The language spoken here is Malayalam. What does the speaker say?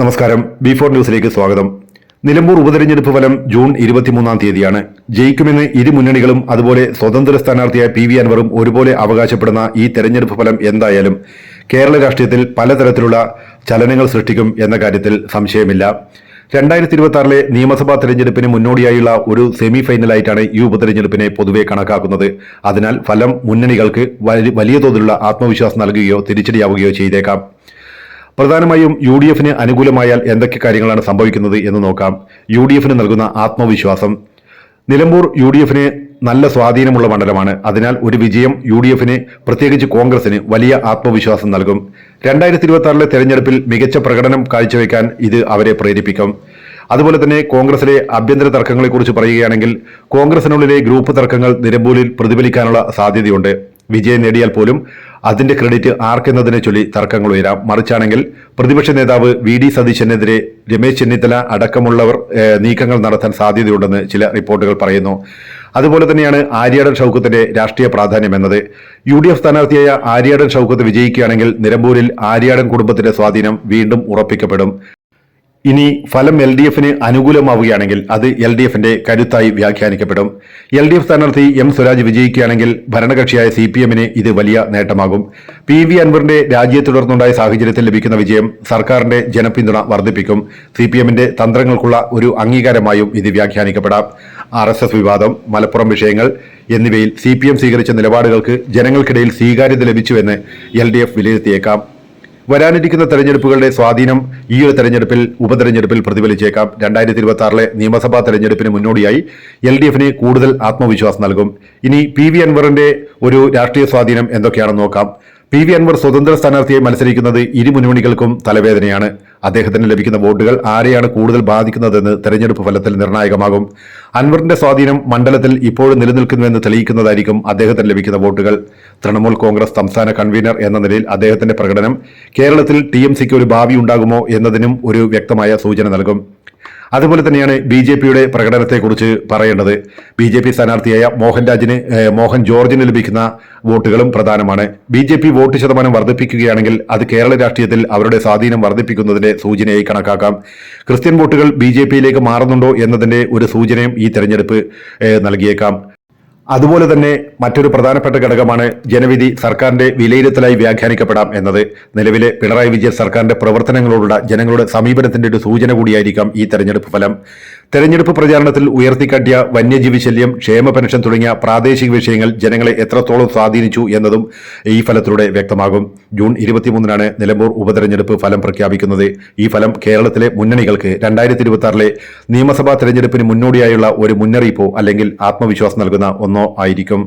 നമസ്കാരം. ബി ഫോർ ന്യൂസിലേക്ക് സ്വാഗതം. നിലമ്പൂർ ഉപതെരഞ്ഞെടുപ്പ് ഫലം ജൂൺ ഇരുപത്തിമൂന്നാം തീയതിയാണ്. ജയിക്കുമെന്ന് ഇരു മുന്നണികളും അതുപോലെ സ്വതന്ത്ര സ്ഥാനാർത്ഥിയായ പി വി അൻവറും ഒരുപോലെ അവകാശപ്പെടുന്ന ഈ തെരഞ്ഞെടുപ്പ് ഫലം എന്തായാലും കേരള രാഷ്ട്രീയത്തിൽ പലതരത്തിലുള്ള ചലനങ്ങൾ സൃഷ്ടിക്കും എന്ന കാര്യത്തിൽ സംശയമില്ല. രണ്ടായിരത്തി ഇരുപത്തി ആറിലെ നിയമസഭാ തെരഞ്ഞെടുപ്പിന് മുന്നോടിയായുള്ള ഒരു സെമി ഫൈനലായിട്ടാണ് ഈ ഉപതെരഞ്ഞെടുപ്പിനെ പൊതുവെ കണക്കാക്കുന്നത്. അതിനാൽ ഫലം മുന്നണികൾക്ക് വലിയ തോതിലുള്ള ആത്മവിശ്വാസം നൽകുകയോ തിരിച്ചടിയാവുകയോ ചെയ്തേക്കാം. പ്രധാനമായും യു ഡി എഫിന് അനുകൂലമായാൽ എന്തൊക്കെ കാര്യങ്ങളാണ് സംഭവിക്കുന്നത് എന്ന് നോക്കാം. യു ഡി എഫിന് നൽകുന്ന ആത്മവിശ്വാസം. നിലമ്പൂർ യു ഡി എഫിന് നല്ല സ്വാധീനമുള്ള മണ്ഡലമാണ്. അതിനാൽ ഒരു വിജയം യു ഡി എഫിന് പ്രത്യേകിച്ച് കോൺഗ്രസിന് വലിയ ആത്മവിശ്വാസം നൽകും. രണ്ടായിരത്തി ഇരുപത്തി ആറിലെ തെരഞ്ഞെടുപ്പിൽ മികച്ച പ്രകടനം കാഴ്ചവെക്കാൻ ഇത് അവരെ പ്രേരിപ്പിക്കും. അതുപോലെ തന്നെ കോൺഗ്രസിലെ ആഭ്യന്തര തർക്കങ്ങളെക്കുറിച്ച് പറയുകയാണെങ്കിൽ കോൺഗ്രസിനുള്ളിലെ ഗ്രൂപ്പ് തർക്കങ്ങൾ നിലമ്പൂരിൽ പ്രതിഫലിക്കാനുള്ള സാധ്യതയുണ്ട്. വിജയം നേടിയാൽ പോലും അതിന്റെ ക്രെഡിറ്റ് ആർക്കെന്നതിനെ ചൊല്ലി തർക്കങ്ങൾ ഉയരാം. മറിച്ചാണെങ്കിൽ പ്രതിപക്ഷ നേതാവ് വി ഡി സതീശനെതിരെ രമേശ് ചെന്നിത്തല അടക്കമുള്ളവർ നീക്കങ്ങൾ നടത്താൻ സാധ്യതയുണ്ടെന്ന് ചില റിപ്പോർട്ടുകൾ പറയുന്നു. അതുപോലെ തന്നെയാണ് ആര്യാടൻ ഷൗക്കത്തിന്റെ രാഷ്ട്രീയ പ്രാധാന്യം എന്നത്. യു ഡി എഫ് സ്ഥാനാർത്ഥിയായ ആര്യാടൻ ഷൗക്കത്ത് വിജയിക്കുകയാണെങ്കിൽ നിലമ്പൂരിൽ ആര്യാടൻ കുടുംബത്തിന്റെ സ്വാധീനം വീണ്ടും ഉറപ്പിക്കപ്പെടും. ഇനി ഫലം എൽ ഡി എഫിന് അനുകൂലമാവുകയാണെങ്കിൽ അത് എൽ ഡി എഫിന്റെ കരുത്തായി വ്യാഖ്യാനിക്കപ്പെടും. എൽ ഡി എഫ് സ്ഥാനാർത്ഥി എം സ്വരാജ് വിജയിക്കുകയാണെങ്കിൽ ഭരണകക്ഷിയായ സി പി എമ്മിന് ഇത് വലിയ നേട്ടമാകും. പി വി അൻവറിന്റെ രാജ്യത്തെ തുടർന്നുണ്ടായ സാഹചര്യത്തിൽ ലഭിക്കുന്ന വിജയം സർക്കാരിന്റെ ജനപിന്തുണ വർദ്ധിപ്പിക്കും. സി പി എമ്മിന്റെ തന്ത്രങ്ങൾക്കുള്ള ഒരു അംഗീകാരമായും ഇത് വ്യാഖ്യാനിക്കപ്പെടാം. ആർ എസ് എസ് വിവാദം മലപ്പുറം വിഷയങ്ങൾ എന്നിവയിൽ സി പി എം സ്വീകരിച്ച നിലപാടുകൾക്ക് ജനങ്ങൾക്കിടയിൽ സ്വീകാര്യത ലഭിച്ചുവെന്ന് എൽ ഡി എഫ് വിലയിരുത്തിയേക്കാം. വരാനിരിക്കുന്ന തെരഞ്ഞെടുപ്പുകളുടെ സ്വാധീനം ഈ ഒരു തെരഞ്ഞെടുപ്പിൽ ഉപതെരഞ്ഞെടുപ്പിൽ പ്രതിഫലിച്ചേക്കാം. രണ്ടായിരത്തി ഇരുപത്തി ആറിലെ നിയമസഭാ തെരഞ്ഞെടുപ്പിന് മുന്നോടിയായി എൽ ഡി എഫിന് കൂടുതൽ ആത്മവിശ്വാസം നൽകും. ഇനി പി വി അൻവറിന്റെ ഒരു രാഷ്ട്രീയ സ്വാധീനം എന്തൊക്കെയാണെന്ന് നോക്കാം. പി വി അൻവർ സ്വതന്ത്ര സ്ഥാനാർത്ഥിയായി മത്സരിക്കുന്നത് ഇരു മുന്നണികൾക്കും തലവേദനയാണ്. അദ്ദേഹത്തിന് ലഭിക്കുന്ന വോട്ടുകൾ ആരെയാണ് കൂടുതൽ ബാധിക്കുന്നതെന്ന് തെരഞ്ഞെടുപ്പ് ഫലത്തിൽ നിർണായകമാകും. അൻവറിന്റെ സ്വാധീനം മണ്ഡലത്തിൽ ഇപ്പോഴും നിലനിൽക്കുന്നുവെന്ന് തെളിയിക്കുന്നതായിരിക്കും അദ്ദേഹത്തിന് ലഭിക്കുന്ന വോട്ടുകൾ. തൃണമൂൽ കോൺഗ്രസ് സംസ്ഥാന കൺവീനർ എന്ന നിലയിൽ അദ്ദേഹത്തിന്റെ പ്രകടനം കേരളത്തിൽ ടി എം സിക്ക് ഒരു ഭാവി ഉണ്ടാകുമോ എന്നതിനും ഒരു വ്യക്തമായ സൂചന നൽകും. അതുപോലെ തന്നെയാണ് ബി ജെ പിയുടെ പ്രകടനത്തെക്കുറിച്ച് പറയേണ്ടത്. ബി ജെ പി സ്ഥാനാർത്ഥിയായ മോഹൻരാജിന് മോഹൻ ജോർജിന് ലഭിക്കുന്ന വോട്ടുകളും പ്രധാനമാണ്. ബി ജെ പി വോട്ട് ശതമാനം വർദ്ധിപ്പിക്കുകയാണെങ്കിൽ അത് കേരള രാഷ്ട്രീയത്തിൽ അവരുടെ സ്വാധീനം വർദ്ധിപ്പിക്കുന്നതിന്റെ സൂചനയായി കണക്കാക്കാം. ക്രിസ്ത്യൻ വോട്ടുകൾ ബി ജെ പിയിലേക്ക് മാറുന്നുണ്ടോ എന്നതിന്റെ ഒരു സൂചനയും ഈ തെരഞ്ഞെടുപ്പ് നൽകിയേക്കാം. അതുപോലെ തന്നെ മറ്റൊരു പ്രധാനപ്പെട്ട ഘടകമാണ് ജനവിധി സർക്കാരിന്റെ വിലയിരുത്തലായി വ്യാഖ്യാനിക്കപ്പെടാം എന്നത്. നിലവിലെ പിണറായി വിജയൻ സർക്കാരിന്റെ പ്രവർത്തനങ്ങളോടുള്ള ജനങ്ങളുടെ സമീപനത്തിന്റെ ഒരു സൂചന കൂടിയായിരിക്കാം ഈ തെരഞ്ഞെടുപ്പ് ഫലം. തെരഞ്ഞെടുപ്പ് പ്രചാരണത്തിൽ ഉയർത്തിക്കാട്ടിയ വന്യജീവി ശല്യം ക്ഷേമ പെൻഷൻ തുടങ്ങിയ പ്രാദേശിക വിഷയങ്ങൾ ജനങ്ങളെ എത്രത്തോളം സ്വാധീനിച്ചു എന്നതും ഈ ഫലത്തിലൂടെ വ്യക്തമാകും. ജൂൺ ഇരുപത്തിമൂന്നിനാണ് നിലമ്പൂർ ഉപതെരഞ്ഞെടുപ്പ് ഫലം പ്രഖ്യാപിക്കുന്നത്. ഈ ഫലം കേരളത്തിലെ മുന്നണികൾക്ക് രണ്ടായിരത്തി ഇരുപത്തി നിയമസഭാ തെരഞ്ഞെടുപ്പിന് മുന്നോടിയായുള്ള ഒരു മുന്നറിയിപ്പോ അല്ലെങ്കിൽ ആത്മവിശ്വാസം നൽകുന്ന ഒന്നോ ആയിരിക്കും.